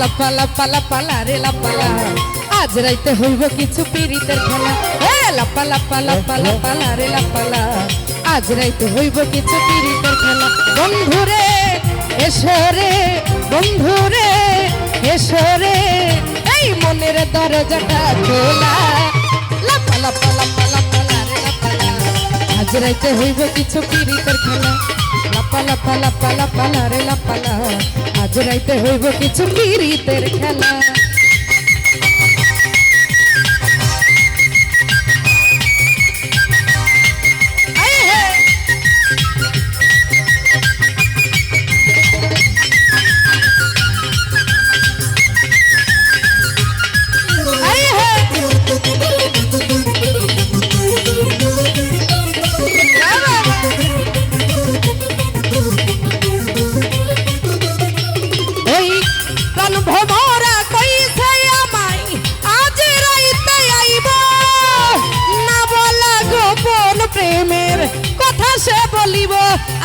লাপা লাপা লাপা লাপা লারে লাপা লা আজ রাইতে হইব কিছু পিরিতের খেলা। এ লাপা লাপা লাপা লাপা লারে লাপালা আজ রাইতে হইব কিছু পিরিতের খেলা। বন্ধুরে এসরে বন্ধুরে এসরে এই মনের দরজাটা খোলা। লাপা লাপা লাপা লাপা লারে লাপা লা আজ রাইতে হইব কিছু পিরিতের খেলা। লাপা লাপা লাপা লাপা লারে লাপা পালা আজ রাইতে হইব কিছু পিরিতের খেলা। বলিব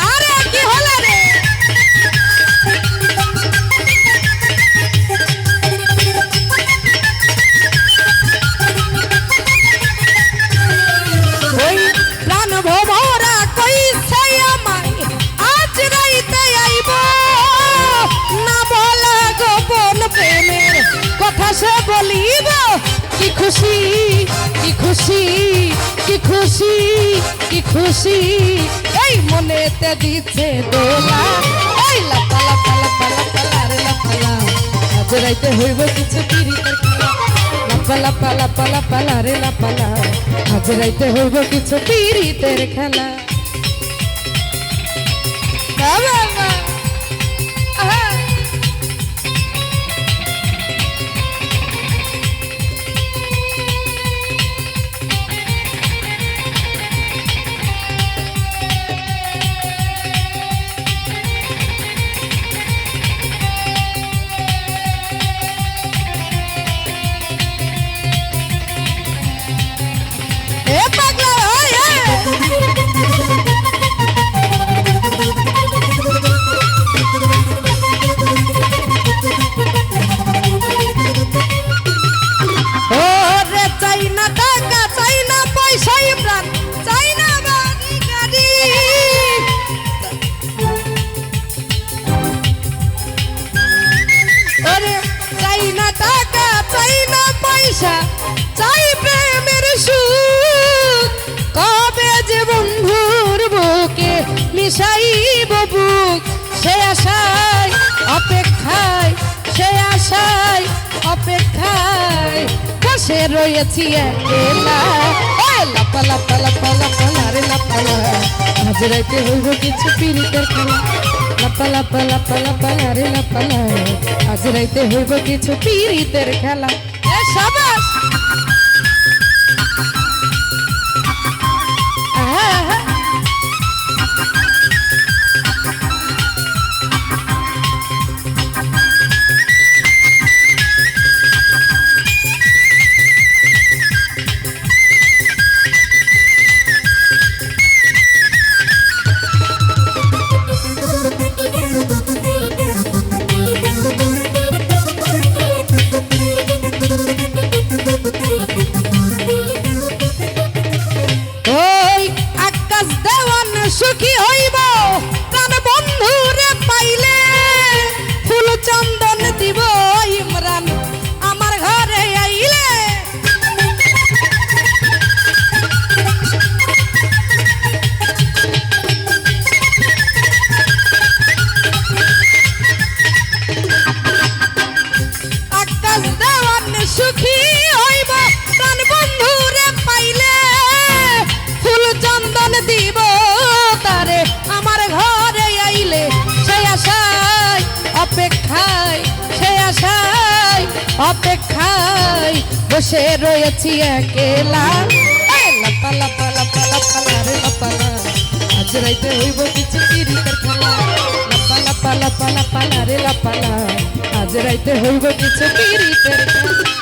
আরে কি হলো রে? সে বলিব। কি খুশি কি খুশি কি খুশি কি খুশি এই মনেতে দিচ্ছে দোলা। এই লাপা লাপা লাপা লাপা লারে লাপা লা আজ রাইতে হইব কিছু পিরিতের খেলা। লাপা লাপা লাপা লাপা লারে লাপা আজ রাইতে হইব কিছু পিরিতের খেলা। বাবা টাকা চাই না পয়সা, চাই প্রেমের সুখ। কবে যে বন্ধুর বুকে মিশাইব বুক, সে আশায় অপেক্ষায়, সে আশায় অপেক্ষায়। বসে রয়েছি একলা। লাপা লাপা লাপা লাপা লারে লাপা লা আজ রাইতে হইব কিছু পিরিতের খেলা। লাপা লাপা লাপা লাপা লারে লাপা লা আজ রাইতে হইব কিছু পিরিতের খেলা। সাবাস! আহা, আহা। অপেক্ষায় বসে রয়েছি একেলা। লাপা লাপা লাপা লাপা রে, লাপা আজ রাইতে হইব কিছু কিরিতের খেলা। লাপা লাপা লাপা লাপা রে লাপা। আজ রাইতে হইব কিছু পিরিতের খেলা।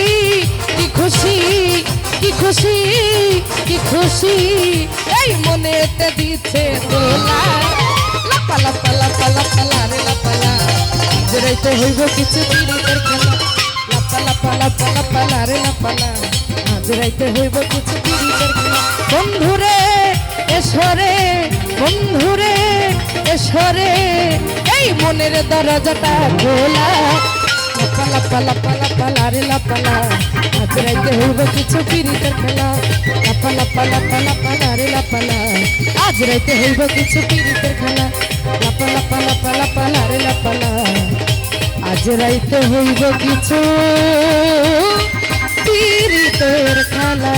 খুশি? কি খুশি? এই মনেতে দিচ্ছে দোলা। লাপা লাপা লাপা লাপা লারে লাপা লা আজ রাইতে হইব কিছু পীড়িতের খেলা। লাপা লাপা লাপা লাপা লারে লাপা লা আজ রাইতে হইব কিছু পীড়িতের খেলা। বন্ধুরে এসরে বন্ধুরে এসরে এই মনের দরজাটা খোলা। লাপা লাপা লাপা লারে লাপা লা আজ রাইতে হইব কিছু পিরিতের খেলা। লাপা লাপা লাপা লাপা লারে লাপা লা আজ রাইতে হইব কিছু পিরিতের খেলা। লাপা লাপা লাপা লাপা লারে লাপা লা আজ রাইতে হইব কিছু পিরিতের খেলা।